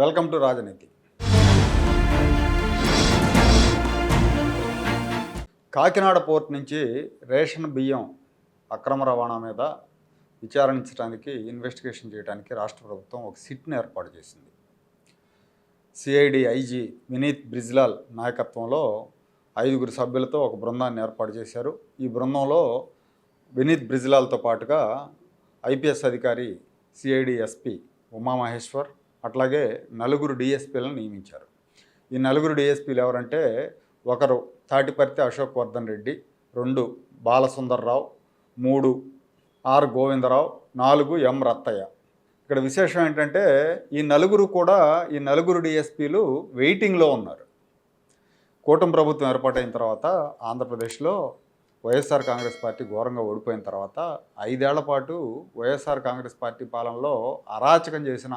Welcome to రాజనీతి. Kakinada port నుంచి ration బియ్యం అక్రమ రవాణా మీద విచారించడానికి ఇన్వెస్టిగేషన్ చేయడానికి రాష్ట్ర ప్రభుత్వం ఒక సిట్ను ఏర్పాటు చేసింది. సిఐడి ఐజీ వినీత్ బ్రిజ్లాల్ నాయకత్వంలో ఐదుగురు సభ్యులతో ఒక బృందాన్ని ఏర్పాటు చేశారు. ఈ బృందంలో వినీత్ బ్రిజ్లాల్తో పాటుగా ఐపీఎస్ అధికారి సిఐడి ఎస్పీ ఉమామహేశ్వర్ అట్లాగే నలుగురు డిఎస్పీలను నియమించారు. ఈ నలుగురు డిఎస్పీలు ఎవరంటే ఒకరు తాటిపర్తి అశోక్ వర్ధన్ రెడ్డి రెండు బాలసుందర్రావు మూడు ఆర్ గోవిందరావు నాలుగు ఎం రత్తయ్య. ఇక్కడ విశేషం ఏంటంటే ఈ నలుగురు కూడా ఈ నలుగురు డిఎస్పీలు వెయిటింగ్లో ఉన్నారు. కూటమి ప్రభుత్వం ఏర్పాటైన తర్వాత ఆంధ్రప్రదేశ్లో వైఎస్ఆర్ కాంగ్రెస్ పార్టీ ఘోరంగా ఓడిపోయిన తర్వాత ఐదేళ్ళ పాటు వైఎస్ఆర్ కాంగ్రెస్ పార్టీ పాలనలో అరాచకం చేసిన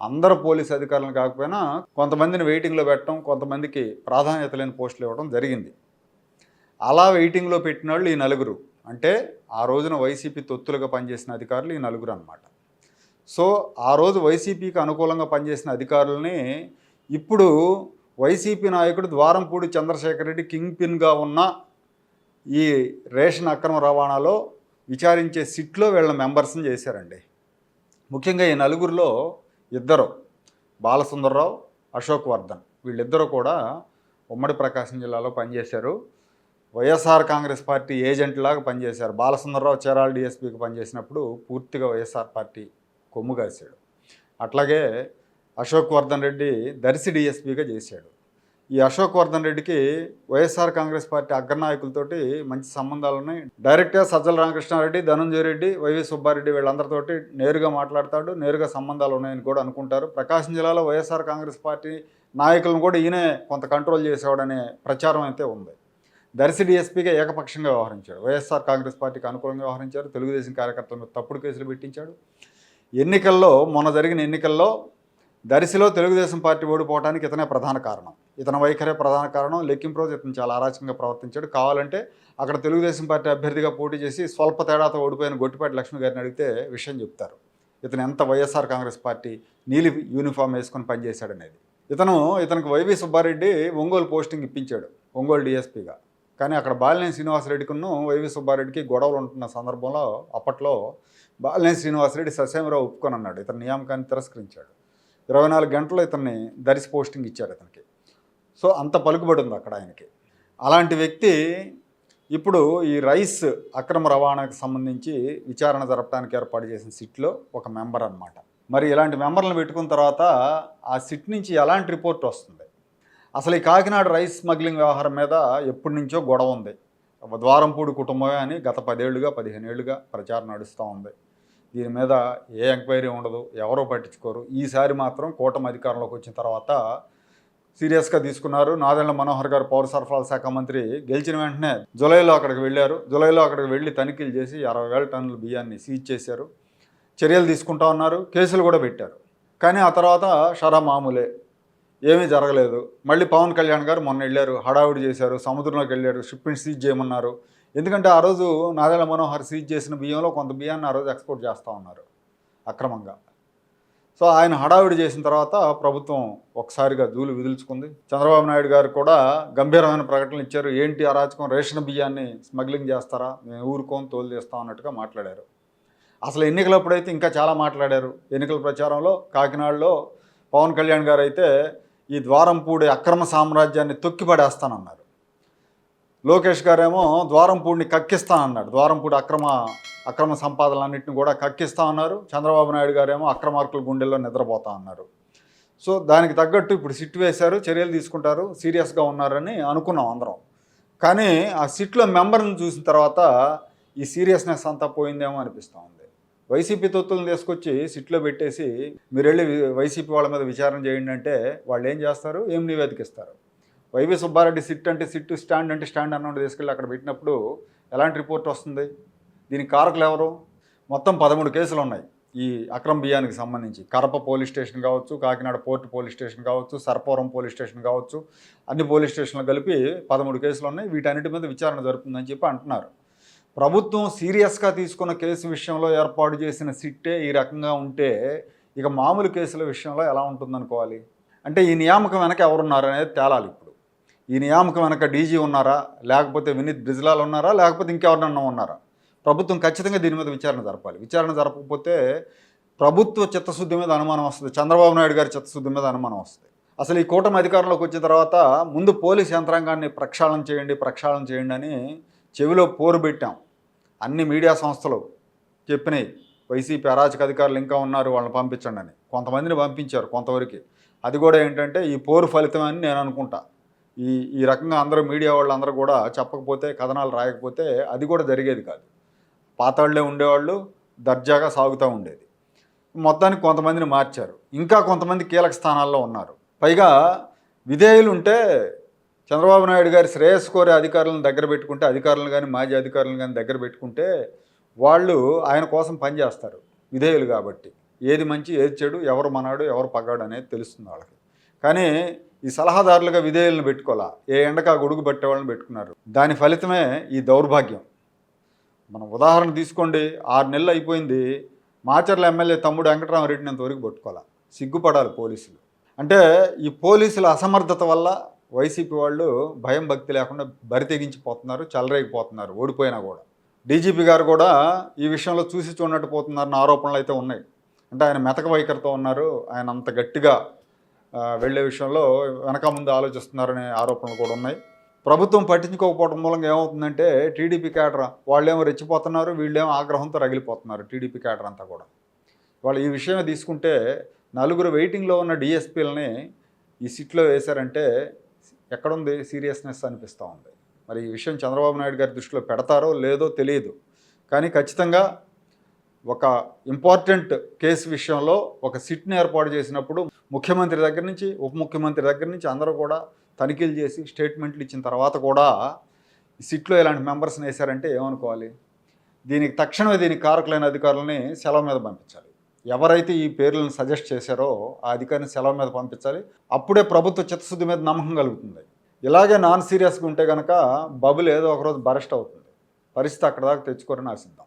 అందరు పోలీస్ అధికారులను కాకపోయినా కొంతమందిని వెయిటింగ్లో పెట్టడం కొంతమందికి ప్రాధాన్యత లేని పోస్టులు ఇవ్వడం జరిగింది. అలా వెయిటింగ్లో పెట్టిన వాళ్ళు ఈ నలుగురు. అంటే ఆ రోజున వైసీపీ తొత్తులుగా పనిచేసిన అధికారులు ఈ నలుగురు అనమాట సో ఆ రోజు వైసీపీకి అనుకూలంగా పనిచేసిన అధికారులని ఇప్పుడు వైసీపీ నాయకుడు ద్వారంపూడి చంద్రశేఖర్ రెడ్డి కింగ్ పిన్గా ఉన్న ఈ రేషన్ అక్రమ రవాణాలో విచారించే సిట్లో వీళ్ళ మెంబర్స్ని చేశారండి. ముఖ్యంగా ఈ నలుగురిలో ఇద్దరు బాలసుందర్రావు అశోక్ వర్ధన్. వీళ్ళిద్దరూ కూడా ఉమ్మడి ప్రకాశం జిల్లాలో పనిచేశారు. వైఎస్ఆర్ కాంగ్రెస్ పార్టీ ఏజెంట్ లాగా పనిచేశారు. బాలసుందర్రావు చీరాల డిఎస్పీకి పనిచేసినప్పుడు పూర్తిగా వైఎస్ఆర్ పార్టీ కొమ్ము కాశాడు. అట్లాగే అశోక్ వర్ధన్ రెడ్డి దర్శి డిఎస్పీగా చేశాడు. ఈ అశోక్ వర్ధన్ రెడ్డికి వైఎస్ఆర్ కాంగ్రెస్ పార్టీ అగ్రనాయకులతోటి మంచి సంబంధాలు ఉన్నాయి. డైరెక్ట్గా సజ్జల రామకృష్ణారెడ్డి ధనంజయ రెడ్డి వైవి సుబ్బారెడ్డి వీళ్ళందరితోటి నేరుగా మాట్లాడతాడు. నేరుగా సంబంధాలు ఉన్నాయని కూడా అనుకుంటారు. ప్రకాశం జిల్లాలో వైఎస్ఆర్ కాంగ్రెస్ పార్టీ నాయకులను కూడా ఈయనే కొంత కంట్రోల్ చేసేవాడనే ప్రచారం అయితే ఉంది. దర్శి డిఎస్పీగా ఏకపక్షంగా వ్యవహరించాడు. వైఎస్ఆర్ కాంగ్రెస్ పార్టీకి అనుకూలంగా వ్యవహరించారు. తెలుగుదేశం కార్యకర్తల మీద తప్పుడు కేసులు పెట్టించాడు. ఎన్నికల్లో మొన్న జరిగిన ఎన్నికల్లో దరిశిలో తెలుగుదేశం పార్టీ ఓడిపోవడానికి ఇతనే ప్రధాన కారణం. ఇతని వైఖరే ప్రధాన కారణం. లెక్కింపు రోజు ఇతను చాలా అరాచకంగా ప్రవర్తించాడు. కావాలంటే అక్కడ తెలుగుదేశం పార్టీ అభ్యర్థిగా పోటీ చేసి స్వల్ప తేడాతో ఓడిపోయిన గొట్టిపాటి లక్ష్మి గారిని అడిగితే విషయం చెప్తారు. ఇతను ఎంత వైఎస్ఆర్ కాంగ్రెస్ పార్టీ నీలి యూనిఫామ్ వేసుకొని పనిచేశాడనేది. ఇతను ఇతనికి వైవి సుబ్బారెడ్డి ఒంగోలు పోస్టింగ్ ఇప్పించాడు ఒంగోలు డిఎస్పీగా. కానీ అక్కడ బాలినేని శ్రీనివాసరెడ్డికును వైవి సుబ్బారెడ్డికి గొడవలు ఉంటున్న సందర్భంలో అప్పట్లో బాలినేని శ్రీనివాసరెడ్డి ససేమరావు ఒప్పుకొని అన్నాడు ఇతని నియామకాన్ని తిరస్కరించాడు. ఇరవై నాలుగు గంటలు ఇతన్ని దరిసి పోస్టింగ్ ఇచ్చాడు ఇతనికి సో అంత పలుకుబడి ఉంది అక్కడ ఆయనకి. అలాంటి వ్యక్తి ఇప్పుడు ఈ రైస్ అక్రమ రవాణాకు సంబంధించి విచారణ జరపడానికి ఏర్పాటు చేసిన సిట్లో ఒక మెంబర్ అన్నమాట. మరి ఇలాంటి మెంబర్లను పెట్టుకున్న తర్వాత ఆ సిట్ నుంచి ఎలాంటి రిపోర్ట్ వస్తుంది? అసలు ఈ కాకినాడ రైస్ స్మగ్లింగ్ వ్యవహారం మీద ఎప్పటి నుంచో గొడవ ఉంది. ద్వారంపూడి కుటుంబమే అని గత పదేళ్ళుగా పదిహేను ఏళ్ళుగా ప్రచారం నడుస్తూ ఉంది. దీని మీద ఏ ఎంక్వైరీ ఉండదు ఎవరో పట్టించుకోరు. ఈసారి మాత్రం కూటమి అధికారంలోకి వచ్చిన తర్వాత సీరియస్గా తీసుకున్నారు. నాదెండ్ల మనోహర్ గారు పౌర సరఫరాల శాఖ మంత్రి గెలిచిన వెంటనే జులైలో అక్కడికి వెళ్ళారు. జులైలో అక్కడికి వెళ్ళి తనిఖీలు చేసి అరవై వేల టన్నుల బియ్యాన్ని సీజ్ చేశారు. చర్యలు తీసుకుంటా ఉన్నారు కేసులు కూడా పెట్టారు. కానీ ఆ తర్వాత షరా మామూలే ఏమీ జరగలేదు. మళ్ళీ పవన్ కళ్యాణ్ గారు మొన్న వెళ్ళారు హడావుడి చేశారు సముద్రంలోకి వెళ్ళారు షిప్పింగ్ సీజ్ చేయమన్నారు. ఎందుకంటే ఆ రోజు నాదెళ్ళ మనోహర్ సీజ్ చేసిన బియ్యంలో కొంత బియ్యాన్ని ఆ రోజు ఎక్స్పోర్ట్ చేస్తూ ఉన్నారు అక్రమంగా. సో ఆయన హడావిడి చేసిన తర్వాత ప్రభుత్వం ఒకసారిగా దూలు విదిల్చుకుంది. చంద్రబాబు నాయుడు గారు కూడా గంభీరమైన ప్రకటనలు ఇచ్చారు. ఏంటి అరాచకం రేషన్ బియ్యాన్ని స్మగ్లింగ్ చేస్తారా? మేము ఊరుకోని తోలు చేస్తాం అన్నట్టుగా మాట్లాడారు. అసలు ఎన్నికలప్పుడైతే ఇంకా చాలా మాట్లాడారు. ఎన్నికల ప్రచారంలో కాకినాడలో పవన్ కళ్యాణ్ గారు అయితే ఈ ద్వారంపూడి అక్రమ సామ్రాజ్యాన్ని తొక్కిపడేస్తానన్నారు. లోకేష్ గారేమో ద్వారంపూడిని కక్కిస్తానన్నాడు ద్వారంపూడి అక్రమ అక్రమ సంపాదనలన్నింటిని కూడా కక్కిస్తా ఉన్నారు చంద్రబాబు నాయుడు గారేమో అక్రమార్కుల గుండెల్లో నిద్రపోతా అన్నారు. సో దానికి తగ్గట్టు ఇప్పుడు సిట్ వేశారు చర్యలు తీసుకుంటారు సీరియస్గా ఉన్నారని అనుకున్నాం అందరం. కానీ ఆ సిట్లో మెంబర్ని చూసిన తర్వాత ఈ సీరియస్నెస్ అంతా పోయిందేమో అనిపిస్తూ ఉంది. వైసీపీ తొత్తులను తీసుకొచ్చి సిట్లో పెట్టేసి మీరు వెళ్ళి వైసీపీ వాళ్ళ మీద విచారణ చేయండి అంటే వాళ్ళు ఏం చేస్తారు? ఏం నివేదికిస్తారు వైవి సుబ్బారెడ్డి సిట్ అంటే సిట్ స్టాండ్ అంటే స్టాండ్ అన్నట్టు తీసుకెళ్ళి అక్కడ పెట్టినప్పుడు ఎలాంటి రిపోర్ట్ వస్తుంది? దీనికి కారకులు ఎవరు? మొత్తం పదమూడు కేసులు ఉన్నాయి. ఈ అక్రమ బియ్యానికి సంబంధించి కరప పోలీస్ స్టేషన్ కావచ్చు కాకినాడ పోర్టు పోలీస్ స్టేషన్ కావచ్చు సర్పవరం పోలీస్ స్టేషన్ కావచ్చు అన్ని పోలీస్ స్టేషన్లు కలిపి పదమూడు కేసులు ఉన్నాయి. వీటన్నిటి మీద విచారణ జరుపుతుందని చెప్పి అంటున్నారు. ప్రభుత్వం సీరియస్గా తీసుకున్న కేసు విషయంలో ఏర్పాటు చేసిన సిట్టే ఈ రకంగా ఉంటే ఇక మామూలు కేసుల విషయంలో ఎలా ఉంటుందనుకోవాలి? అంటే ఈ నియామకం వెనక ఎవరున్నారు అనేది తేలాలి ఇప్పుడు. ఈ నియామకం వెనక డీజీ ఉన్నారా? లేకపోతే వినీత్ బ్రిజ్లాల్ ఉన్నారా? లేకపోతే ఇంకెవరినన్నా ఉన్నారా? ప్రభుత్వం ఖచ్చితంగా దీని మీద విచారణ జరపాలి. విచారణ జరపకపోతే ప్రభుత్వ చిత్తశుద్ధి మీద అనుమానం వస్తుంది. చంద్రబాబు నాయుడు గారి చిత్తశుద్ధి మీద అనుమానం వస్తుంది. అసలు ఈ కూటమి అధికారంలోకి వచ్చిన తర్వాత ముందు పోలీస్ యంత్రాంగాన్ని ప్రక్షాళన చేయండి ప్రక్షాళన చేయండి అని చెవిలో పోరు పెట్టాం. అన్ని మీడియా సంస్థలు చెప్పినాయి. వైసీపీ అరాచక అధికారులు ఇంకా ఉన్నారు వాళ్ళని పంపించండి అని. కొంతమందిని పంపించారు కొంతవరకు. అది కూడా ఏంటంటే ఈ పోరు ఫలితం అని నేను అనుకుంటా. ఈ ఈ రకంగా అందరూ మీడియా వాళ్ళందరూ కూడా చెప్పకపోతే కథనాలు రాయకపోతే అది కూడా జరిగేది కాదు. పాతాళ్ళే ఉండేవాళ్ళు దర్జాగా సాగుతూ ఉండేది. మొత్తానికి కొంతమందిని మార్చారు. ఇంకా కొంతమంది కీలక స్థానాల్లో ఉన్నారు. పైగా విధేయులు ఉంటే చంద్రబాబు నాయుడు గారి శ్రేయస్సు కోరే అధికారులను దగ్గర పెట్టుకుంటే అధికారులను కానీ మాజీ అధికారులను కానీ దగ్గర పెట్టుకుంటే వాళ్ళు ఆయన కోసం పనిచేస్తారు. విధేయులు కాబట్టి. ఏది మంచి ఏది చెడు ఎవరు మనాడు ఎవరు పగాడు అనేది తెలుస్తుంది వాళ్ళకి. కానీ ఈ సలహాదారులుగా విధేయులను పెట్టుకోవాలా? ఏ ఎండక గొడుగు పట్టే వాళ్ళని పెట్టుకున్నారు? దాని ఫలితమే ఈ దౌర్భాగ్యం. మనం ఉదాహరణ తీసుకోండి. ఆరు నెలలు అయిపోయింది. మాచర్ల ఎమ్మెల్యే తమ్ముడు వెంకటరామరెడ్డిని ఇంతవరకు పట్టుకోవాలి? సిగ్గుపడాలి పోలీసులు. అంటే ఈ పోలీసుల అసమర్థత వల్ల వైసీపీ వాళ్ళు భయం భక్తి లేకుండా బరితెగించిపోతున్నారు చలరేగిపోతున్నారు ఓడిపోయినా కూడా. డీజీపీ గారు కూడా ఈ విషయంలో చూసి చూడనట్టు పోతున్నారన్న ఆరోపణలు అయితే ఉన్నాయి. అంటే ఆయన మెతక వైఖరితో ఉన్నారు. ఆయన అంత గట్టిగా వెళ్ళే వెళ్ళే విషయంలో వెనక ముందు ఆలోచిస్తున్నారనే ఆరోపణలు కూడా ఉన్నాయి. ప్రభుత్వం పట్టించుకోకపోవడం మూలంగా ఏమవుతుందంటే టీడీపీ క్యాడర్ వాళ్ళేమో రెచ్చిపోతున్నారు వీళ్ళేమో ఆగ్రహంతో రగిలిపోతున్నారు టీడీపీ క్యాడర్ అంతా కూడా. వాళ్ళు ఈ విషయమే తీసుకుంటే నలుగురు వెయిటింగ్లో ఉన్న డిఎస్పీలని ఈ సిట్లో వేశారంటే ఎక్కడుంది సీరియస్నెస్ అనిపిస్తూ ఉంది. మరి ఈ విషయం చంద్రబాబు నాయుడు గారి దృష్టిలో పెడతారో లేదో తెలియదు. కానీ ఖచ్చితంగా ఒక ఇంపార్టెంట్ కేసు విషయంలో ఒక సిట్ని ఏర్పాటు చేసినప్పుడు ముఖ్యమంత్రి దగ్గర నుంచి ఉప ముఖ్యమంత్రి దగ్గర నుంచి అందరూ కూడా తనిఖీలు చేసి స్టేట్మెంట్లు ఇచ్చిన తర్వాత కూడా ఈ సిట్లో ఇలాంటి మెంబర్స్ని వేశారంటే ఏమనుకోవాలి? దీనికి తక్షణమే దీనికి కారకులైన అధికారులని సెలవు మీద పంపించాలి. ఎవరైతే ఈ పేర్లను సజెస్ట్ చేశారో ఆ అధికారిని సెలవు మీద పంపించాలి. అప్పుడే ప్రభుత్వ చిత్తశుద్ధి మీద నమ్మకం కలుగుతుంది. ఇలాగే నాన్ సీరియస్గా ఉంటే కనుక బబుల్ ఏదో ఒకరోజు బరెస్ట్ అవుతుంది. పరిస్థితి అక్కడ దాకా తెచ్చుకోరని ఆశిద్దాం.